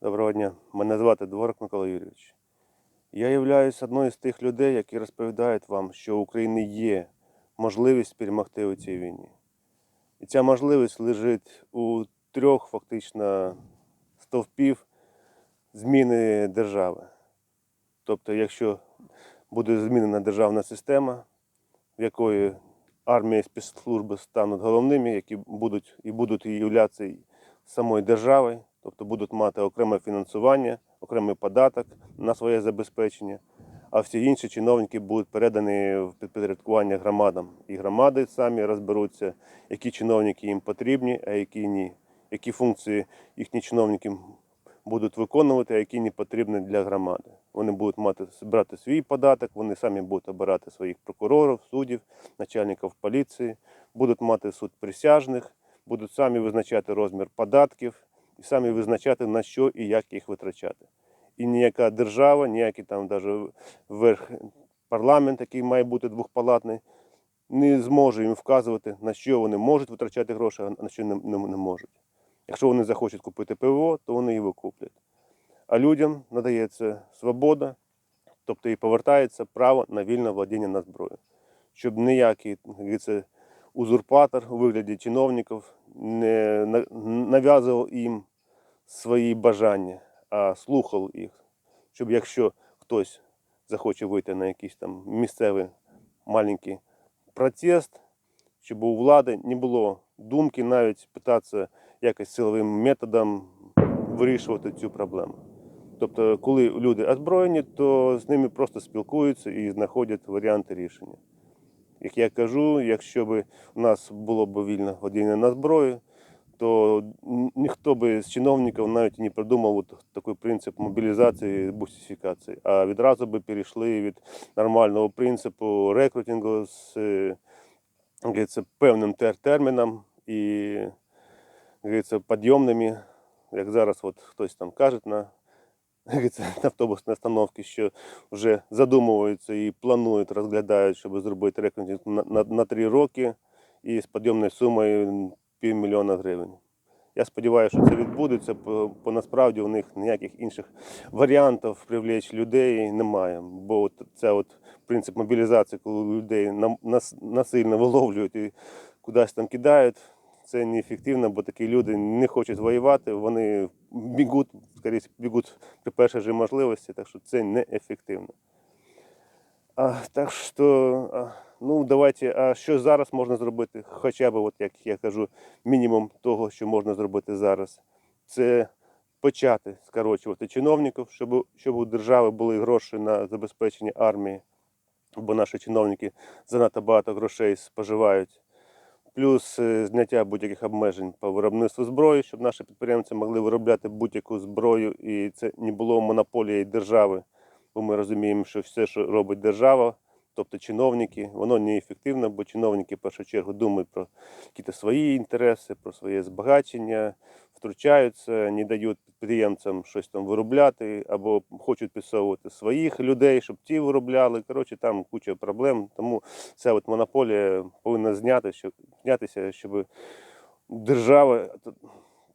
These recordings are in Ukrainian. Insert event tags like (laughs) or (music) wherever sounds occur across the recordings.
Доброго дня. Мене звати Дворик Микола Юрійович. Я являюсь одною з тих людей, які розповідають вам, що у України є можливість перемогти у цій війні. І ця можливість лежить у трьох фактично стовпів зміни держави. Тобто, якщо буде змінена державна система, в якої армія і спецслужби стануть головними, які будуть і будуть являтися самою державою, тобто будуть мати окреме фінансування, окремий податок на своє забезпечення, а всі інші чиновники будуть передані в підпорядкування громадам. І громади самі розберуться, які чиновники їм потрібні, а які ні, які функції їхні чиновники будуть виконувати, а які не потрібні для громади. Вони будуть мати брати свій податок, вони самі будуть обирати своїх прокурорів, суддів, начальників поліції, будуть мати суд присяжних, будуть самі визначати розмір податків і самі визначати на що і як їх витрачати. І ніяка держава, ніякий там навіть верх парламент, який має бути двохпалатний, не зможе їм вказувати, на що вони можуть витрачати гроші, а на що не, не, не можуть. Якщо вони захочуть купити ПВО, то вони його куплять. А людям надається свобода, тобто і повертається право на вільне владіння на зброю. Щоб ніякий як говориться, узурпатор у вигляді чиновників не нав'язував їм свої бажання, а слухав їх. Щоб якщо хтось захоче вийти на якийсь там місцевий маленький протест, щоб у влади не було думки навіть питатися якось силовим методом вирішувати цю проблему. Тобто, коли люди озброєні, то з ними просто спілкуються і знаходять варіанти рішення. Як я кажу, якщо б у нас було б вільне водіння на зброю, то ніхто би з чиновників навіть не придумав от такий принцип мобілізації і бусифікації, а відразу би перейшли від нормального принципу рекрутингу з говориться, певним тер- терміном і говориться, підйомними, як зараз от хтось там каже на, на (laughs) автобусній остановці, що вже задумуються і планують, розглядають, щоб зробити рекрутинг на, на, на три роки і з підйомною сумою півмільйона гривень. Я сподіваюся, що це відбудеться, бо, насправді у них ніяких інших варіантів привлечь людей немає. Бо от це от принцип мобілізації, коли людей насильно виловлюють і кудись там кидають, це неефективно, бо такі люди не хочуть воювати, вони бігуть, скоріше бігуть при першій же можливості, так що це неефективно. А, так що, а, ну давайте, а що зараз можна зробити? Хоча б, от як я кажу, мінімум того, що можна зробити зараз, це почати скорочувати чиновників, щоб, щоб у держави були гроші на забезпечення армії, бо наші чиновники занадто багато грошей споживають. Плюс е, зняття будь-яких обмежень по виробництву зброї, щоб наші підприємці могли виробляти будь-яку зброю, і це не було монополією держави. Бо ми розуміємо, що все, що робить держава, тобто чиновники, воно неефективно, бо чиновники в першу чергу думають про якісь свої інтереси, про своє збагачення, втручаються, не дають підприємцям щось там виробляти, або хочуть підсовувати своїх людей, щоб ті виробляли. Коротше, там куча проблем. Тому ця от монополія повинна зняти, щоб, знятися, щоб держава,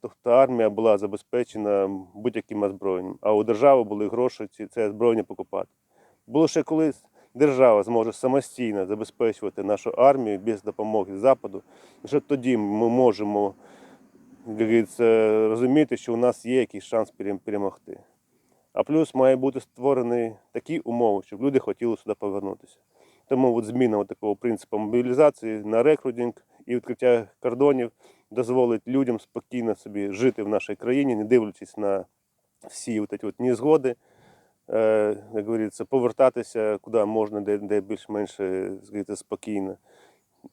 тобто армія була забезпечена будь-яким озброєнням, а у держави були гроші ці- це озброєння покупати. Було ще колись держава зможе самостійно забезпечувати нашу армію без допомоги Западу, лише тоді ми можемо розуміти, що у нас є якийсь шанс перемогти. А плюс має бути створені такі умови, щоб люди хотіли сюди повернутися. Тому от зміна от такого принципу мобілізації на рекрутинг і відкриття кордонів дозволить людям спокійно собі жити в нашій країні, не дивлячись на всі от ці от незгоди, е, як говориться, повертатися куди можна, де, де більш-менш е, спокійно.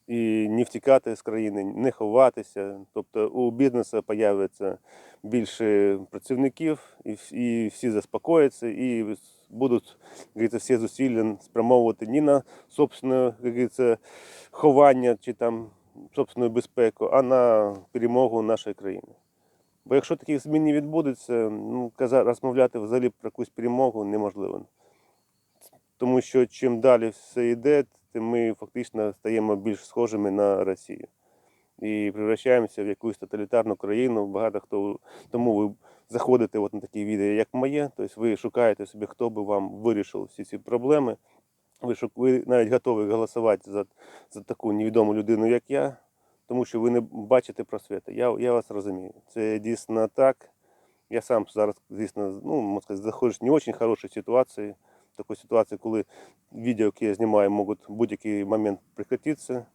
І не втікати з країни, не ховатися. Тобто у бізнесу з'явиться більше працівників, і, вс- і всі заспокояться, і будуть говориться, всі зусилля спрямовувати не на собственне говориться, ховання чи там собственну безпеку, а на перемогу нашої країни. Бо якщо таких змін не відбудеться, ну, розмовляти взагалі про якусь перемогу неможливо. Тому що чим далі все йде, ми фактично стаємо більш схожими на Росію. І превращаємося в якусь тоталітарну країну. Багато хто тому ви заходите от на такі відео, як моє, тобто ви шукаєте собі, хто би вам вирішив всі ці проблеми. Ви, ви навіть готові голосувати за, за таку невідому людину, як я, тому що ви не бачите просвіти. Я, я вас розумію. Це дійсно так. Я сам зараз, звісно, ну, можна сказати, знаходжусь в не дуже хорошій ситуації. В такій ситуації, коли відео, які я знімаю, можуть в будь-який момент прекратитися.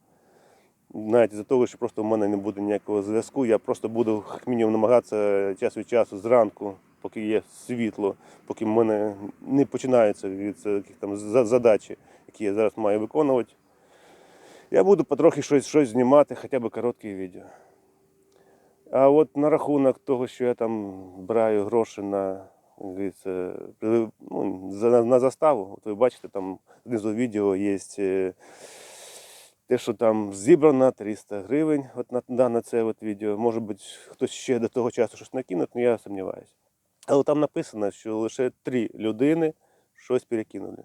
Навіть за того, що просто в мене не буде ніякого зв'язку, я просто буду як мінімум намагатися час від часу зранку, поки є світло, поки в мене не починається від яких там задачі, які я зараз маю виконувати. Я буду потрохи щось, щось знімати, хоча б короткі відео. А от на рахунок того, що я там браю гроші на, ну, на заставу, от ви бачите, там знизу відео є е, те, що там зібрано 300 гривень от на, да, на це от відео. Може бути, хтось ще до того часу щось накинуть, але я сумніваюся. Але там написано, що лише три людини щось перекинули.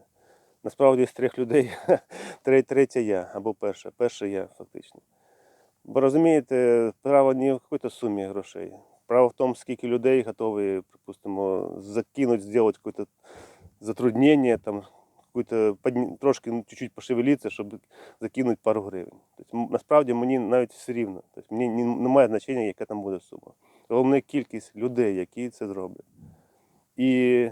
Насправді з трьох людей (laughs) третя я або перша. Перша я фактично. Бо розумієте, справа не в якійсь сумі грошей. Справа в тому, скільки людей готові, припустимо, закинуть, зробити якесь затруднення, там, трошки ну, чуть-чуть пошевелитися, щоб закинути пару гривень. Тобто, насправді мені навіть все рівно. Тобто, мені немає значення, яка там буде сума. Головне кількість людей, які це зроблять. І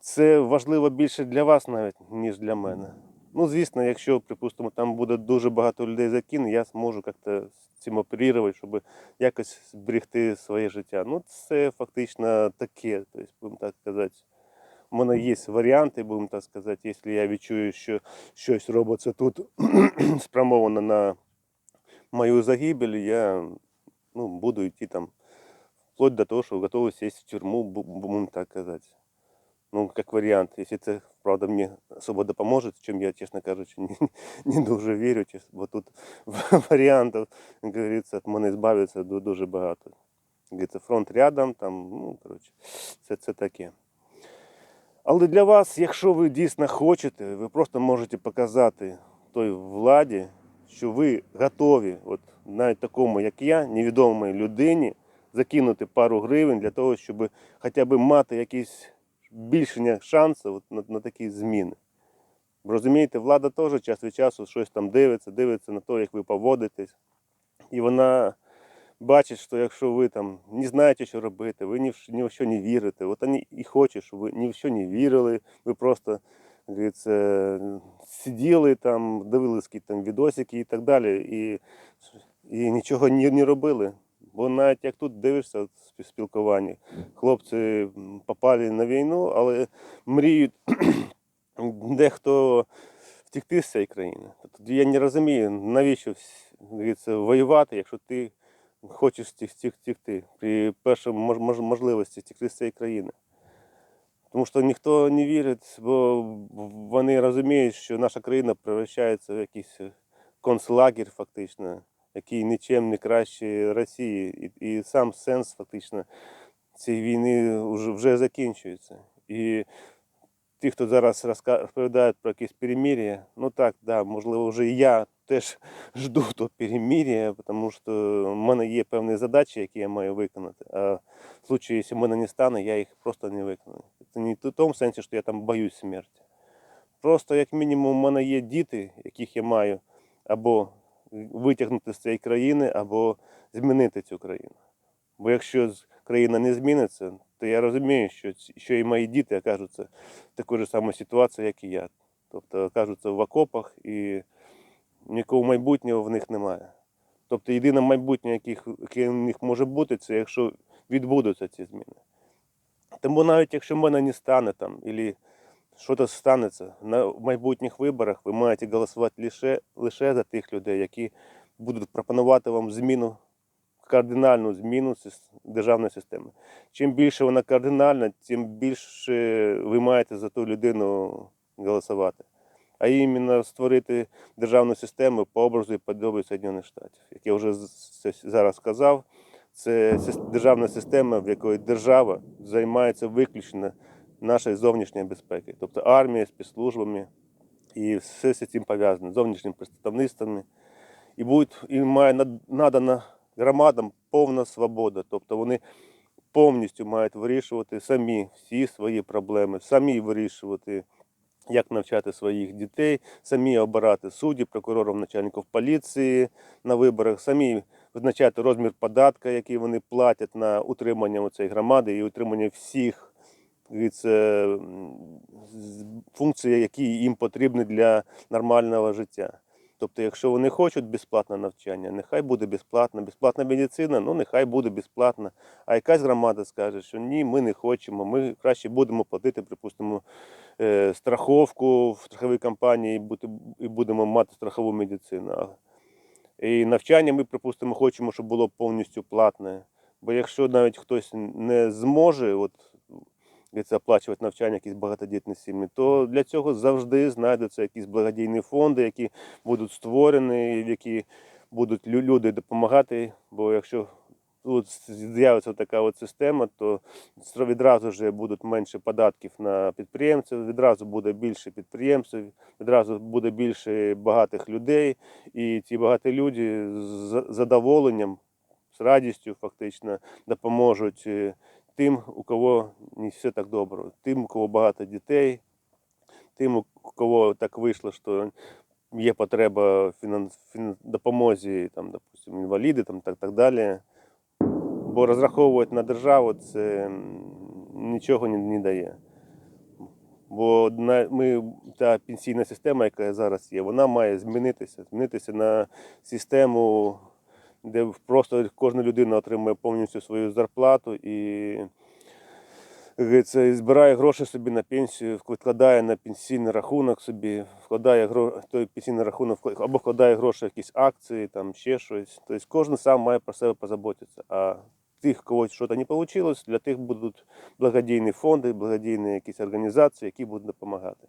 це важливо більше для вас навіть, ніж для мене. Ну, звісно, якщо, припустимо, там буде дуже багато людей закинуть, я зможу як-то з цим оперувати, щоб якось зберегти своє життя. Ну, це фактично таке, тобто, будемо так сказати. У мене є варіанти, будемо так сказати, якщо я відчую, що щось робиться тут (clears throat) спрямовано на мою загибель, я ну, буду йти там вплоть до того, що готовий сесть в тюрму, будемо так казати. Ну, як варіант, якщо це, правда, мені особо допоможе, чим я, чесно кажучи, (laughs) не, не дуже вірю, бо тут (laughs) варіантів, як говориться, мене збавитися ду- дуже багато. Говориться, фронт рядом, там, ну, коротше, це, це таке. Але для вас, якщо ви дійсно хочете, ви просто можете показати той владі, що ви готові, от навіть такому, як я, невідомій людині, закинути пару гривень для того, щоб хоча б мати якісь збільшення шансів на, на такі зміни. Розумієте, влада теж час від часу щось там дивиться, дивиться на те, як ви поводитесь. І вона бачить, що якщо ви там не знаєте, що робити, ви ні в, ні в що не вірите, от вони і хочуть, щоб ви ні в що не вірили, ви просто говориться, сиділи там, дивились якісь там відосики і так далі, і, і нічого не, не робили. Бо навіть як тут дивишся в спілкуванні, хлопці попали на війну, але мріють (clears throat) дехто втекти з цієї країни. Тобто я не розумію, навіщо воювати, якщо ти хочеш втік- втік- при мож- можливості втекти з цієї країни. Тому що ніхто не вірить, бо вони розуміють, що наша країна превращається в якийсь концлагер фактично, який нічим не краще Росії. І, і сам сенс фактично цієї війни вже, вже закінчується. І ті, хто зараз розповідають про якісь перемир'я, ну так, да, можливо, вже і я теж (laughs) жду то перемир'я, тому що в мене є певні задачі, які я маю виконати. А в случае, якщо в мене не стане, я їх просто не виконую. Це не в тому сенсі, що я там боюсь смерті. Просто, як мінімум, у мене є діти, яких я маю або витягнути з цієї країни, або змінити цю країну. Бо якщо країна не зміниться, то я розумію, що, що і мої діти окажуться в такій ж самій ситуації, як і я. Тобто окажуться в окопах і нікого майбутнього в них немає. Тобто єдине майбутнє, яких, яке в них може бути, це якщо відбудуться ці зміни. Тому навіть якщо в мене не стане там, або щось станеться на майбутніх виборах, ви маєте голосувати лише, лише за тих людей, які будуть пропонувати вам зміну, кардинальну зміну державної системи. Чим більше вона кардинальна, тим більше ви маєте за ту людину голосувати. А іменно створити державну систему по образу і подобі Соєднаних Штатів. Як я вже зараз сказав, це державна система, в якої держава займається виключно нашою зовнішньою безпекою, тобто армією, спецслужбами і все з цим пов'язане, зовнішніми представництвами. І буде, і має надана громадам повна свобода. Тобто вони повністю мають вирішувати самі всі свої проблеми, самі вирішувати, як навчати своїх дітей, самі обирати суддів, прокурорів, начальників поліції на виборах, самі визначати розмір податка, який вони платять на утримання цієї громади і утримання всіх функцій, які їм потрібні для нормального життя. Тобто, якщо вони хочуть безплатне навчання, нехай буде безплатно, безплатна медицина, ну нехай буде безплатна. А якась громада скаже, що ні, ми не хочемо, ми краще будемо платити, припустимо, е, страховку в страховій компанії і будемо мати страхову медицину. І навчання ми, припустимо, хочемо, щоб було повністю платне. Бо якщо навіть хтось не зможе от, говориться, оплачувати навчання якісь багатодітні сім'ї, то для цього завжди знайдуться якісь благодійні фонди, які будуть створені, в які будуть люди допомагати. Бо якщо тут з'явиться така от система, то відразу вже будуть менше податків на підприємців, відразу буде більше підприємців, відразу буде більше багатих людей, і ці багаті люди з задоволенням, з радістю фактично допоможуть е, тим, у кого не все так добре, тим, у кого багато дітей, тим, у кого так вийшло, що є потреба допомозі, там, допустим, інваліди, там, так, так далі. Бо розраховувати на державу це нічого не, не дає. Бо ми, та пенсійна система, яка зараз є, вона має змінитися, змінитися на систему, де просто кожна людина отримує повністю свою зарплату і і збирає гроші собі на пенсію, вкладає на пенсійний рахунок собі, вкладає гро... той пенсійний рахунок або вкладає гроші в якісь акції, там ще щось. Тобто кожен сам має про себе позаботитися. А тих, кого щось не вийшло, для тих будуть благодійні фонди, благодійні якісь організації, які будуть допомагати.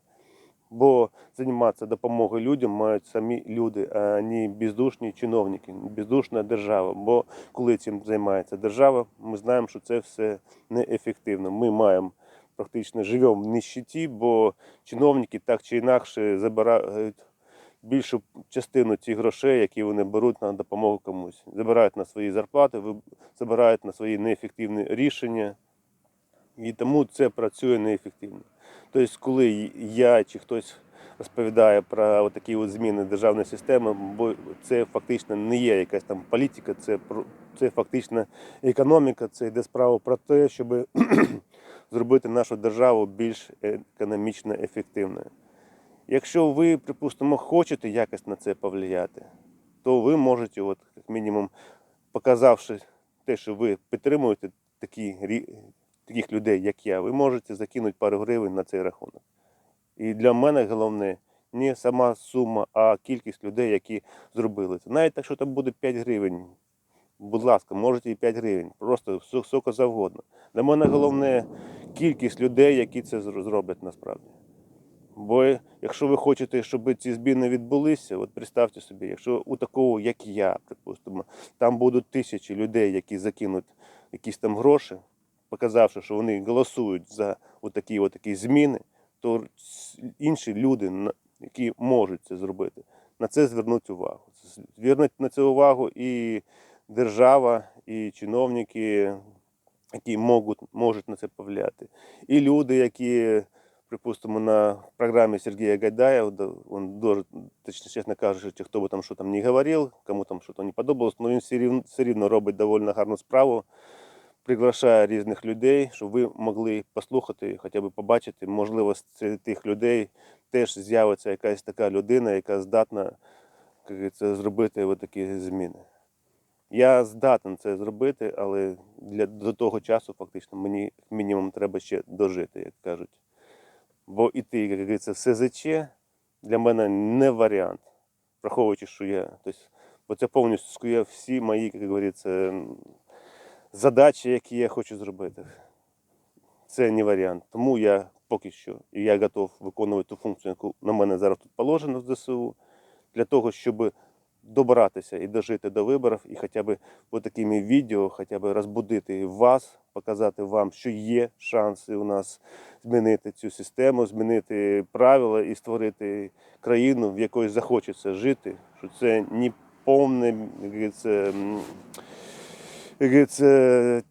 Бо займатися допомогою людям мають самі люди, а не бездушні чиновники, бездушна держава. Бо коли цим займається держава, ми знаємо, що це все неефективно. Ми маємо практично живемо в нищеті, бо чиновники так чи інакше забирають більшу частину цих грошей, які вони беруть на допомогу комусь. Забирають на свої зарплати, забирають на свої неефективні рішення. І тому це працює неефективно. Тобто, коли я чи хтось розповідає про такі зміни державної системи, бо це фактично не є якась там політика, це, це фактично економіка, це йде справа про те, щоб (clears throat) зробити нашу державу більш економічно ефективною. Якщо ви, припустимо, хочете якось на це повлияти, то ви можете, от, як мінімум, показавши те, що ви підтримуєте такі, таких людей, як я, ви можете закинути пару гривень на цей рахунок. І для мене головне не сама сума, а кількість людей, які зробили це. Навіть якщо там буде 5 гривень, будь ласка, можете і 5 гривень, просто все- завгодно. Для мене головне кількість людей, які це зроблять насправді. Бо якщо ви хочете, щоб ці зміни відбулися, от представте собі, якщо у такого, як я, припустимо, там будуть тисячі людей, які закинуть якісь там гроші, показавши, що вони голосують за отакі, отакі зміни, то інші люди, які можуть це зробити, на це звернуть увагу. Звернуть на це увагу і держава, і чиновники, які можуть, можуть на це повлияти. І люди, які, припустимо, на програмі Сергія Гайдая, він дуже, точно, чесно кажучи, хто би там що там не говорив, кому там що то не подобалось, але він все все рівно робить доволі гарну справу, приглашає різних людей, щоб ви могли послухати, хоча б побачити, можливо, серед тих людей теж з'явиться якась така людина, яка здатна говориться, зробити такі зміни. Я здатен це зробити, але для, до того часу фактично мені мінімум треба ще дожити, як кажуть. Бо іти, як говориться, в СЗЧ для мене не варіант, враховуючи, що я. Тобто, бо це повністю скує всі мої, як говориться, задачі, які я хочу зробити. Це не варіант. Тому я поки що і я готов виконувати ту функцію, яку на мене зараз тут положено в ЗСУ, для того, щоб добратися і дожити до виборів, і хоча б от такими відео, хоча б розбудити вас, показати вам, що є шанси у нас змінити цю систему, змінити правила і створити країну, в якої захочеться жити, що це не повне, як говориться, м,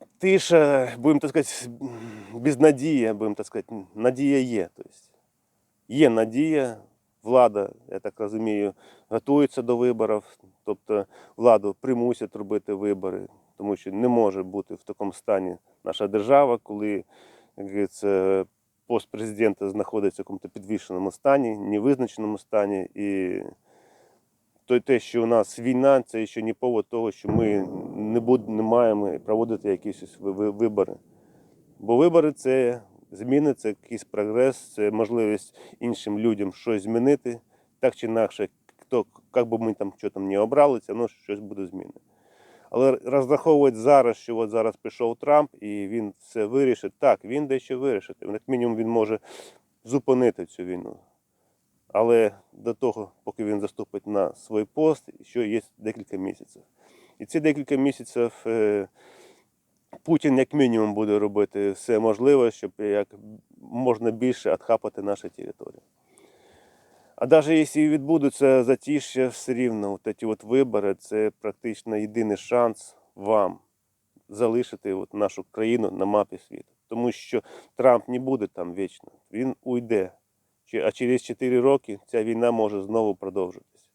як тиша, будемо так сказати, безнадія, будемо так сказати, надія є. Тобто, є надія, влада, я так розумію, готується до виборів, тобто владу примусять робити вибори, тому що не може бути в такому стані наша держава, коли як говориться, пост президента знаходиться в якомусь підвішеному стані, невизначеному стані. І то те, що у нас війна, це ще не повод того, що ми не, буд, не маємо проводити якісь ви- ви- вибори. Бо вибори це зміни, це якийсь прогрес, це можливість іншим людям щось змінити. Так чи інакше, хто, як би ми там що там не обрали, це воно щось буде змінено. Але розраховувати зараз, що от зараз прийшов Трамп і він все вирішить. Так, він дещо вирішить. Як мінімум він може зупинити цю війну. Але до того, поки він заступить на свій пост, ще є декілька місяців. І ці декілька місяців е, Путін як мінімум буде робити все можливе, щоб як можна більше відхапати наші території. А навіть якщо і відбудуться затишя, все рівно от ці от вибори це практично єдиний шанс вам залишити от нашу країну на мапі світу. Тому що Трамп не буде там вічно, він уйде. А через 4 роки ця війна може знову продовжитись.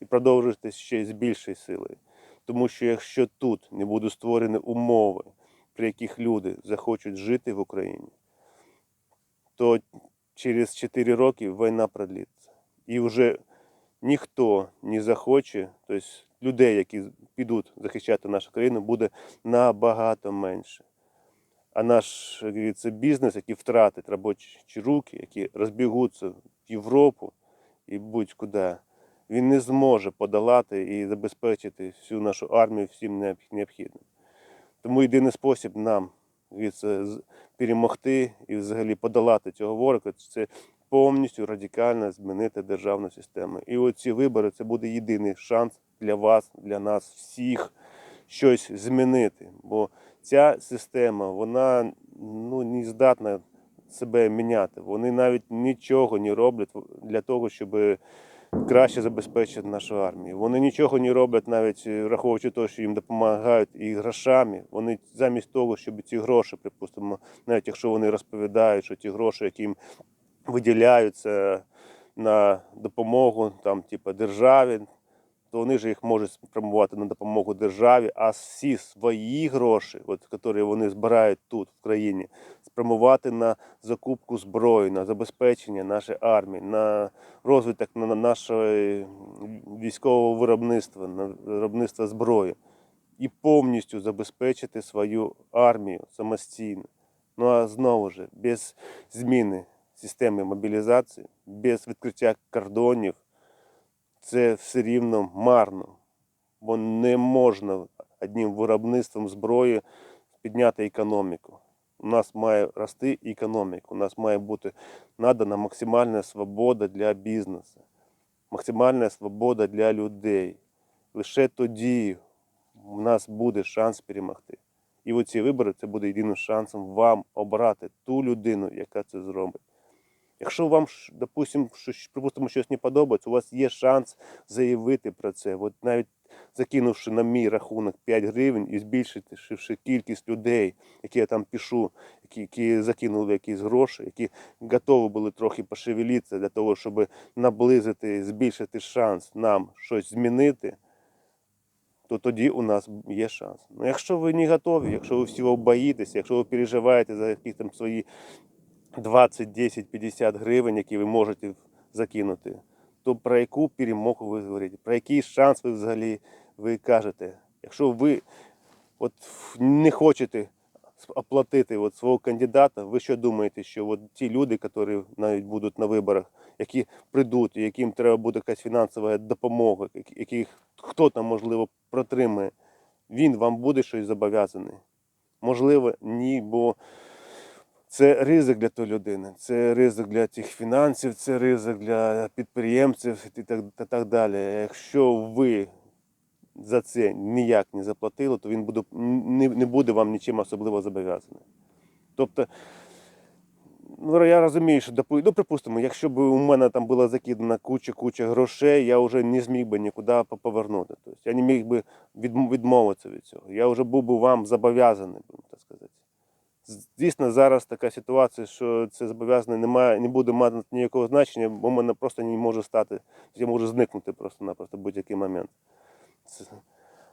І продовжитись ще з більшою силою. Тому що якщо тут не будуть створені умови, при яких люди захочуть жити в Україні, то через 4 роки війна продлиться. І вже ніхто не захоче, тобто людей, які підуть захищати нашу країну, буде набагато менше. А наш як говориться, бізнес, який втратить робочі руки, які розбігуться в Європу і будь-куди, він не зможе подолати і забезпечити всю нашу армію всім необх- необхідним. Тому єдиний спосіб нам перемогти і взагалі подолати цього ворога це повністю радикально змінити державну систему. І оці вибори це буде єдиний шанс для вас, для нас всіх щось змінити. Бо ця система, вона ну, не здатна себе міняти. Вони навіть нічого не роблять для того, щоб краще забезпечити нашу армію. Вони нічого не роблять, навіть е, враховуючи те, що їм допомагають і грошами. Вони замість того, щоб ці гроші, припустимо, навіть якщо вони розповідають, що ті гроші, які їм виділяються на допомогу там, типу, державі, то вони ж їх можуть спрямувати на допомогу державі, а всі свої гроші, от, які вони збирають тут, в країні, спрямувати на закупку зброї, на забезпечення нашої армії, на розвиток на на нашого військового виробництва, на виробництво зброї і повністю забезпечити свою армію самостійно. Ну а знову ж, без зміни системи мобілізації, без відкриття кордонів, це все рівно марно. Бо не можна одним виробництвом зброї підняти економіку. У нас має рости економіка, у нас має бути надана максимальна свобода для бізнесу, максимальна свобода для людей. Лише тоді у нас буде шанс перемогти. І оці вибори це буде єдиним шансом вам обрати ту людину, яка це зробить. Якщо вам, ж, допустим, щось, припустимо, щось не подобається, у вас є шанс заявити про це. От навіть закинувши на мій рахунок 5 гривень і збільшивши кількість людей, які я там пишу, які, які закинули якісь гроші, які готові були трохи пошевелитися для того, щоб наблизити, збільшити шанс нам щось змінити, то тоді у нас є шанс. Ну, якщо ви не готові, якщо ви всього боїтеся, якщо ви переживаєте за якісь там свої 20, 10, 50 гривень, які ви можете закинути, то про яку перемогу ви говорите, про який шанс ви взагалі ви кажете. Якщо ви от не хочете оплатити от свого кандидата, ви що думаєте, що от ті люди, які навіть будуть на виборах, які прийдуть, яким треба буде якась фінансова допомога, яких хто там, можливо, протримає, він вам буде щось зобов'язаний? Можливо, ні, бо це ризик для тої людини, це ризик для тих фінансів, це ризик для підприємців і так, та так далі. Якщо ви за це ніяк не заплатили, то він буде, не, не буде вам нічим особливо зобов'язаний. Тобто Ну, я розумію, що ну, припустимо, якщо б у мене там була закидана куча-куча грошей, я вже не зміг би нікуди повернути. Тобто я не міг би відмовитися від цього. Я вже був би вам зобов'язаний, будемо так сказати. З- Дійсно, зараз така ситуація, що це зобов'язане не, не буде мати ніякого значення, бо в мене просто не може стати, я можу зникнути просто-напросто в будь-який момент. Це-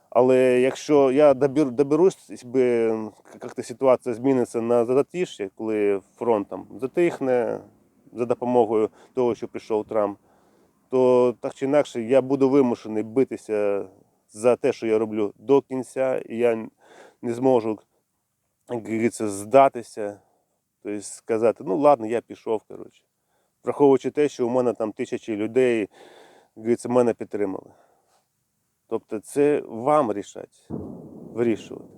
Але якщо я добір, доберусь, як-то ситуація зміниться на затиш'я, коли фронт там затихне за допомогою того, що прийшов Трамп, то так чи інакше я буду вимушений битися за те, що я роблю до кінця, і я не зможу, як говориться, здатися, тобто сказати, ну ладно, я пішов, коротше. Враховуючи те, що у мене там тисячі людей, говориться, мене підтримали. Тобто це вам рішати, вирішувати.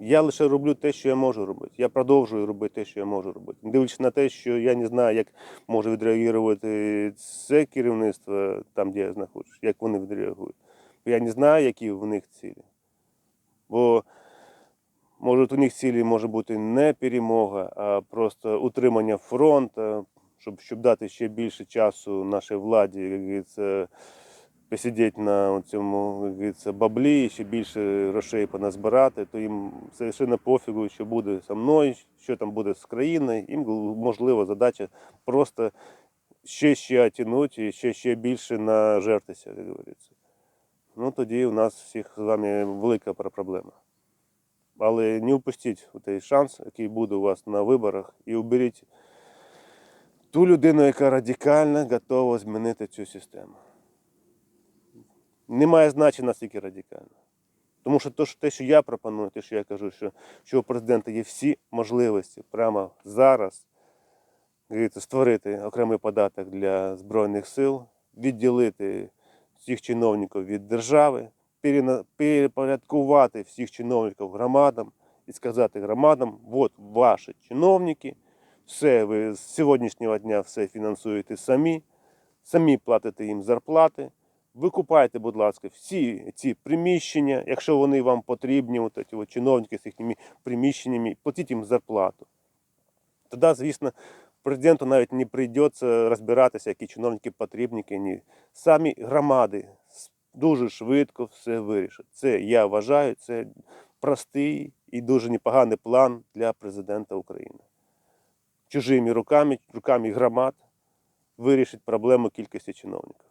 Я лише роблю те, що я можу робити. Я продовжую робити те, що я можу робити. Дивлячись на те, що я не знаю, як може відреагувати це керівництво там, де я знаходжусь, як вони відреагують. Я не знаю, які в них цілі. Бо може у них цілі може бути не перемога, а просто утримання фронту, щоб, щоб дати ще більше часу нашій владі, як говориться, посидіти на цьому баблі, ще більше грошей поназбирати, то їм совершенно пофігу, що буде зі мною, що там буде з країною. Їм можливо задача просто ще ще тягнути і ще, ще більше нажертися, як говориться. Ну тоді у нас всіх з вами велика проблема. Але не упустіть той шанс, який буде у вас на виборах, і оберіть ту людину, яка радикально готова змінити цю систему. Немає значення наскільки радикально. Тому що те, що я пропоную, те, що я кажу, що, що у президента є всі можливості прямо зараз створити окремий податок для Збройних сил, відділити всіх чиновників від держави, перепорядкувати всіх чиновників громадам і сказати громадам, от ваші чиновники, все ви з сьогоднішнього дня все фінансуєте самі, самі платите їм зарплати. Викупайте, будь ласка, всі ці приміщення, якщо вони вам потрібні, от ці от чиновники з їхніми приміщеннями, платіть їм зарплату. Тоді, звісно, президенту навіть не прийдеться розбиратися, які чиновники потрібні, ні. Самі громади дуже швидко все вирішать. Це я вважаю, це простий і дуже непоганий план для президента України. Чужими руками, руками громад вирішить проблему кількості чиновників.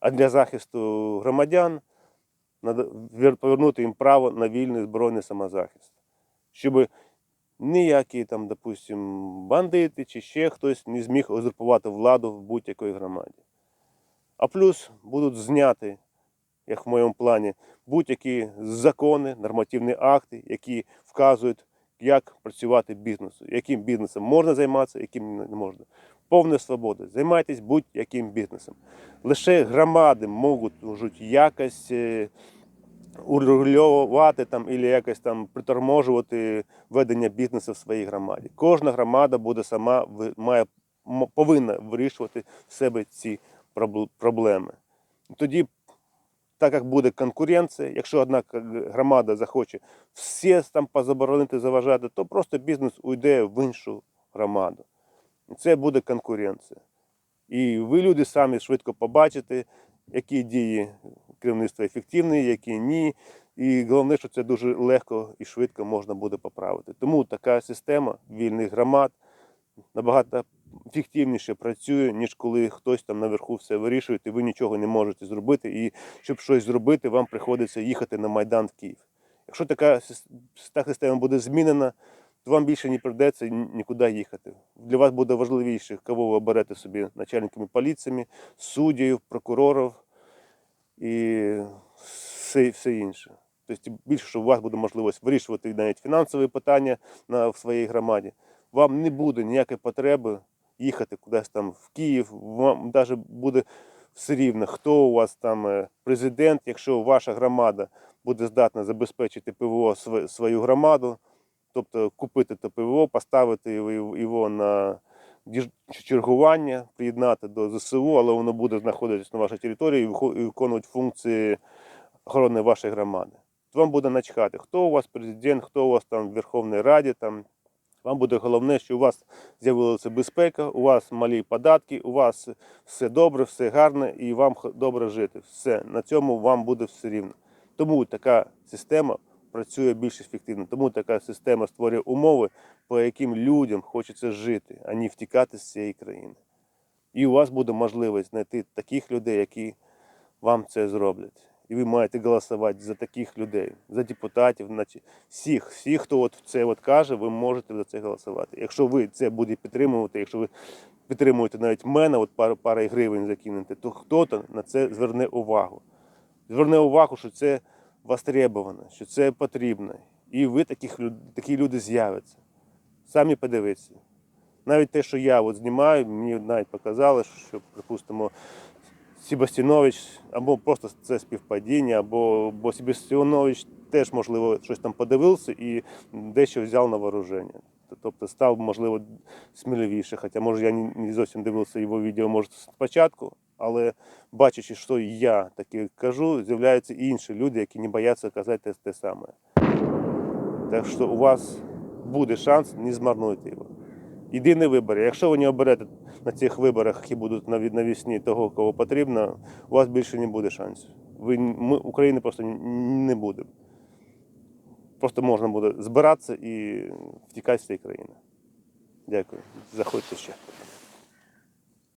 А для захисту громадян повернути їм право на вільний збройний самозахист. Щоб ніякі там, допустим, бандити чи ще хтось не зміг узурпувати владу в будь-якій громаді. А плюс будуть зняти, як в моєму плані, будь-які закони, нормативні акти, які вказують, як працювати бізнесу, яким бізнесом можна займатися, яким не можна. Повна свобода. Займайтесь будь-яким бізнесом. Лише громади можуть, якось е, урегулювати там, або якось там приторможувати ведення бізнесу в своїй громаді. Кожна громада буде сама має повинна вирішувати в себе ці проблеми. Тоді, так як буде конкуренція, якщо одна громада захоче всі там позаборонити заважати, то просто бізнес уйде в іншу громаду. Це буде конкуренція. І ви, люди, самі швидко побачите, які дії керівництва ефективні, які ні. І головне, що це дуже легко і швидко можна буде поправити. Тому така система вільних громад набагато ефективніше працює, ніж коли хтось там наверху все вирішує, і ви нічого не можете зробити. І щоб щось зробити, вам приходиться їхати на Майдан в Київ. Якщо така та система буде змінена, то вам більше не прийдеться нікуди їхати. Для вас буде важливіше, кого ви оберете собі начальниками поліціями, суддів, прокурорів і все, все інше. Тобто більше, що у вас буде можливість вирішувати навіть фінансові питання на, в своїй громаді. Вам не буде ніякої потреби їхати кудись там в Київ. Вам навіть буде все рівно, хто у вас там е, президент, якщо ваша громада буде здатна забезпечити ПВО свою громаду, тобто купити те ПВО, поставити його на чергування, приєднати до ЗСУ, але воно буде знаходитись на вашій території і виконувати функції охорони вашої громади. Вам буде начхати, хто у вас президент, хто у вас там в Верховній Раді, там, Вам буде головне, що у вас з'явилася безпека, у вас малі податки, у вас все добре, все гарне і вам добре жити. Все на цьому вам буде все рівно. Тому така система працює більш ефективно. Тому така система створює умови, по яким людям хочеться жити, а не втікати з цієї країни. І у вас буде можливість знайти таких людей, які вам це зроблять. І ви маєте голосувати за таких людей, за депутатів, всіх, всіх, хто от це от каже, ви можете за це голосувати. Якщо ви це будете підтримувати, якщо ви підтримуєте навіть мене, от пару, пару гривень закинете, то хто-то на це зверне увагу. Зверне увагу, що це востребовано, що це потрібно. І ви таких, такі люди з'являться. Самі подивіться. Навіть те, що я от знімаю, мені навіть показали, що, припустимо, Себастінович, або просто це співпадіння, або бо Себастінович теж, можливо, щось там подивився і дещо взяв на вооруження. Тобто став, можливо, сміливіше. Хоча, може, я не зовсім дивився його відео, може, спочатку, але бачачи, що я таке кажу, з'являються і інші люди, які не бояться казати те, те саме. Так що у вас буде шанс, не змарнуйте його. Єдиний вибори. Якщо ви не оберете на цих виборах, які будуть навісні того, кого потрібно, у вас більше не буде шансів. Ви, ми, України просто не буде. Просто можна буде збиратися і втікати з цієї країни. Дякую. Заходьте ще.